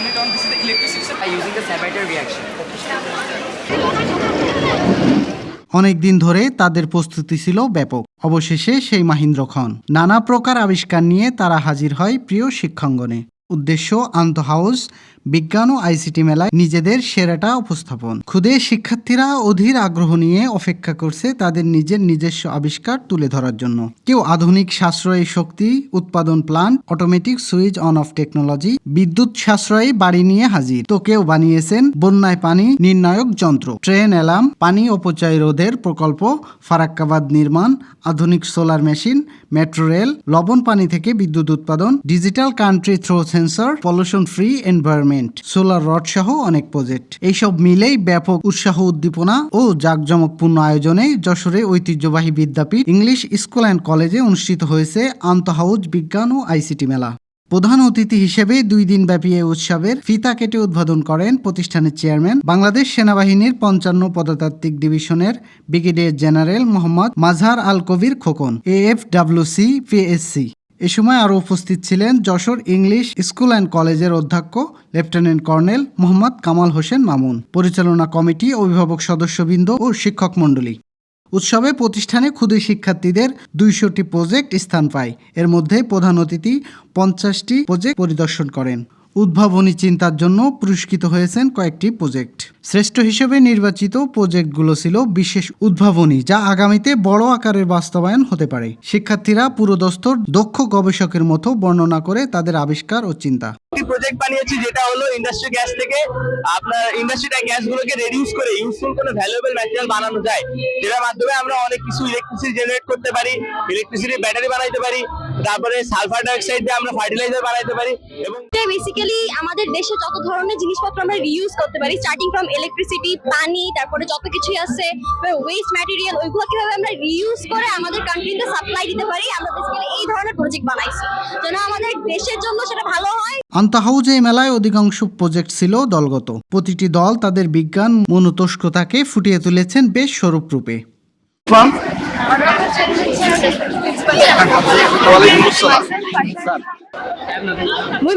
turn it on. This is the electricity by using the separator reaction. অনেক দিন ধরে তাদের প্রস্তুতি ছিল ব্যাপক অবশেষে সেই মাহিন্দ্র খন নানা প্রকার আবিষ্কার নিয়ে তারা হাজির হয় প্রিয় শিক্ষাঙ্গনে উদ্দেশ্য আন্ত হাউস বিজ্ঞান ও আইসিটি মেলায় নিজেদের সেরাটা উপস্থাপন। খুদে শিক্ষার্থীরা অধীর আগ্রহ নিয়ে অপেক্ষা করছে তাদের নিজের নিজস্ব আবিষ্কার তুলে ধরার জন্য। কেউ আধুনিক সাশ্রয়ী শক্তি, উৎপাদন plant automatic switch on off technology বিদ্যুৎ সাশ্রয়ী বাড়ি নিয়ে হাজির। তো কেউ বানিয়েছেন বন্যায় পানি নির্ণায়ক যন্ত্র। ট্রেন অ্যালার্ম, পানি অপচয় রোধের প্রকল্প, ফারাক্কাবাদ নির্মাণ, আধুনিক সোলার মেশিন, মেট্রো রেল, লবণ পানি থেকে বিদ্যুৎ উৎপাদন, digital country throw sensor pollution free environment solar rod সহ অনেক প্রজেক্ট এইসব মিলেই ব্যাপক উৎসাহ, উদ্দীপনা ও জাঁকজমকপূর্ণ আয়োজনে যশোরে ঐতিহ্যবাহী বিদ্যাপীঠ ইংলিশ স্কুল অ্যান্ড কলেজে অনুষ্ঠিত হয়েছে আন্তঃহাউজ বিজ্ঞান ও আইসিটি মেলা। প্রধান অতিথি হিসেবে দুই দিন ব্যাপী এই উৎসবের ফিতা কেটে উদ্বোধন করেন প্রতিষ্ঠানের চেয়ারম্যান, বাংলাদেশ সেনাবাহিনীর পঞ্চান্ন পদতাত্ত্বিক ডিভিশনের brigadier general Mohammad Mazhar Al Kabir Khokon AFWC PSC এ সময় আরও উপস্থিত ছিলেন যশোর ইংলিশ স্কুল অ্যান্ড কলেজের অধ্যক্ষ লেফটেন্যান্ট কর্নেল মোহাম্মদ কামাল হোসেন মামুন, পরিচালনা কমিটি অভিভাবক সদস্যবৃন্দ ও শিক্ষক মণ্ডলী। উৎসবে প্রতিষ্ঠানে ক্ষুদে শিক্ষার্থীদের দুইশোটি প্রজেক্ট স্থান পায়। এর মধ্যে প্রধান অতিথি পঞ্চাশটি প্রজেক্ট পরিদর্শন করেন। উদ্ভাবনী চিন্তার জন্য পুরস্কৃত হয়েছেন কয়েকটি প্রজেক্ট শ্রেষ্ঠ হিসেবে নির্বাচিত প্রজেক্টগুলো ছিল বিশেষ উদ্ভাবনী যা আগামীতে বড় আকারের বাস্তবায়ন হতে পারে। শিক্ষার্থীরা পুরোদস্তর দক্ষ গবেষকের মতো বর্ণনা করে তাদের আবিষ্কার ও চিন্তা। প্রজেক্ট বানিয়েছি যেটা হলো ইন্ডাস্ট্রি গ্যাস থেকে আপনার ইন্ডাস্ট্রিটা গ্যাসগুলোকে রেডিউস করে ইউজফুল কোনো ভ্যালুয়েবল ম্যাটেরিয়াল বানানো যায়। যেটার মাধ্যমে আমরা অনেক কিছু ইলেকট্রিসিটি জেনারেট করতে পারি ইলেকট্রিসিটি ব্যাটারি বানাইতে পারি তারপরে সালফার ডাইঅক্সাইড দিয়ে আমরা ফার্টিলাইজার বানাইতে পারি এবং বেসিক্যালি আমাদের দেশে যত ধরনের জিনিসপত্র আমরা রিউজ করতে পারি স্টার্টিং ফ্রম ইলেকট্রিসিটি পানি তারপরে যত কিছুই আছে ওয়েস্ট ম্যাটেরিয়াল ওইগুলো কীভাবে আমরা রিউজ করে আমাদের কান্ট্রিতে সাপ্লাই দিতে পারি আমরা বেসিক্যালি এই ধরনের প্রজেক্ট বানাইছি। যেন আমাদের দেশের জন্য সেটা ভালো হয়। আন্তঃহাউজ এই মেলায় অধিকাংশ প্রজেক্ট ছিল দলগত। প্রতিটি দল তাদের বিজ্ঞান মনোতস্কতাকে ফুটিয়ে তুলেছেন বেশ স্বরূপরূপে। We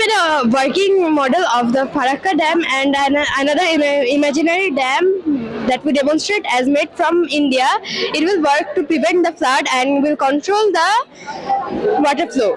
made a working model of the Farakka Dam and an, another Im imaginary dam that we demonstrate as made from India. It will work to prevent the flood and will control the water flow.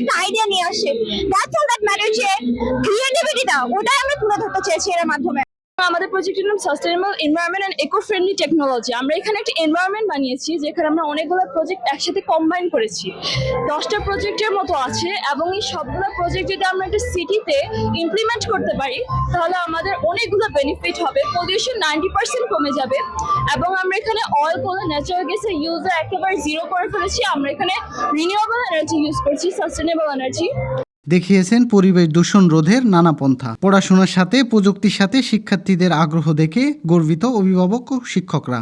একটা idea নিয়ে আসে। That's all that matter যে ক্রিয়েটিভিটিটা ওটাই আমরা তুলে ধরতে চেয়েছি এর মাধ্যমে। আমাদের প্রজেক্টের নাম sustainable environment and eco friendly technology আমরা এখানে একটা এনভায়রনমেন্ট বানিয়েছি যেখানে আমরা অনেকগুলো প্রজেক্ট একসাথে কম্বাইন করেছি। দশটা প্রজেক্টের মতো আছে এবং এই সবগুলো প্রজেক্ট যদি আমরা একটা সিটিতে ইমপ্লিমেন্ট করতে পারি, তাহলে আমাদের অনেকগুলো বেনিফিট হবে। পলিউশন নাইনটি পার্সেন্ট কমে যাবে এবং আমরা এখানে অয়েল কোনো ন্যাচারাল গ্যাসের ইউজার একেবারে জিরো করে ফেলেছি। আমরা এখানে রিনিউয়েবল এনার্জি ইউজ করছি সাস্টেনেবল এনার্জি দেখিয়েছেন পরিবেশ দূষণ রোধের নানা পন্থা। পড়াশোনার সাথে প্রযুক্তির সাথে শিক্ষার্থীদের আগ্রহ দেখে গর্বিত অভিভাবক ও শিক্ষকরা।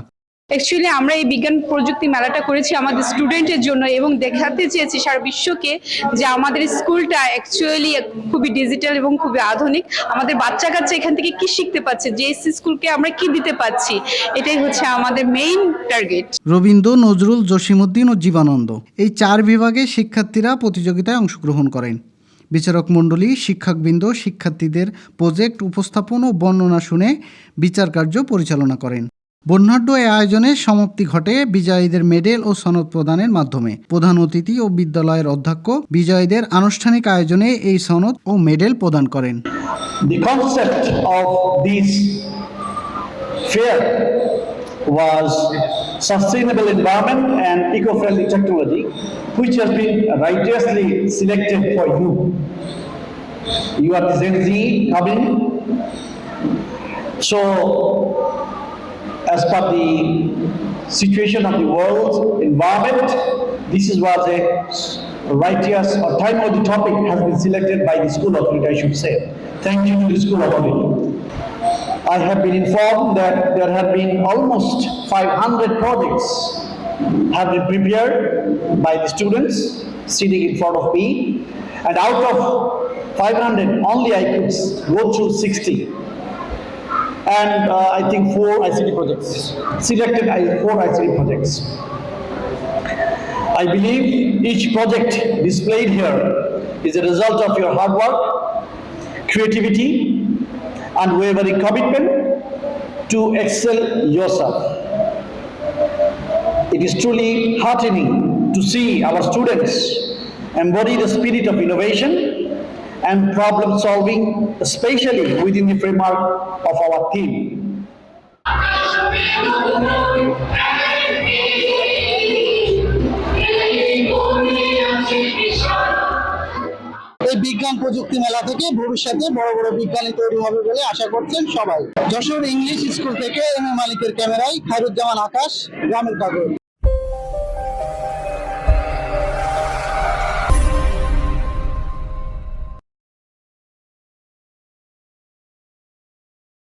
অ্যাকচুয়ালি আমরা এই বিজ্ঞান প্রযুক্তি মেলাটা করেছি আমাদের স্টুডেন্টের জন্য এবং দেখাতে চেয়েছি সারা বিশ্বকে যে আমাদের স্কুলটা অ্যাকচুয়ালি খুবই ডিজিটাল এবং খুবই আধুনিক। আমাদের বাচ্চা কাচ্চা এখান থেকে কি শিখতে পাচ্ছে যে স্কুলকে আমরা কি দিতে পাচ্ছি এটাই হচ্ছে আমাদের মেইন টার্গেট রবীন্দ্র নজরুল জসিমউদ্দিন ও জীবানন্দ। এই চার বিভাগে শিক্ষার্থীরা প্রতিযোগিতায় অংশগ্রহণ করেন। বিচারক মণ্ডলী, শিক্ষকবৃন্দ, শিক্ষার্থীদের প্রজেক্ট উপস্থাপন ও বর্ণনা শুনে বিচার কার্য পরিচালনা করেন। বর্ণাঢ্য এ আয়োজনের সমাপ্তি ঘটে বিজয়ীদের মেডেল ও সনদ প্রদানের মাধ্যমে। প্রধান অতিথি ও বিদ্যালয়ের অধ্যক্ষ বিজয়ীদের আনুষ্ঠানিক আয়োজনে এই সনদ ও মেডেল প্রদান করেন। Sustainable environment and eco-friendly technology, which has been righteously selected for you. You are Gen Z coming. So, as per the situation of the world environment, this is was a righteous or time-worthy topic has been selected by the School Authority, I should say. Thank you to the School Authority. I have been informed that there have been almost 500 projects have been prepared by the students sitting in front of me. And out of 500, only I could go through 60 and uh, I think four ICT projects. Selected four ICT projects. I believe each project displayed here is a result of your hard work, creativity, unwavering commitment to excel yourself. It is truly heartening to see our students embody the spirit of innovation and problem solving, especially within the framework of our team. বিজ্ঞান প্রযুক্তি মেলা থেকে ভবিষ্যতে বড় বড় বিজ্ঞানী তৈরি হবে বলে আশা করছেন সবাই। যশোর ইংলিশ স্কুল থেকে এম এ মালিকের ক্যামেরায় খাইরুজ্জামান আকাশ গ্রামের কাগজ।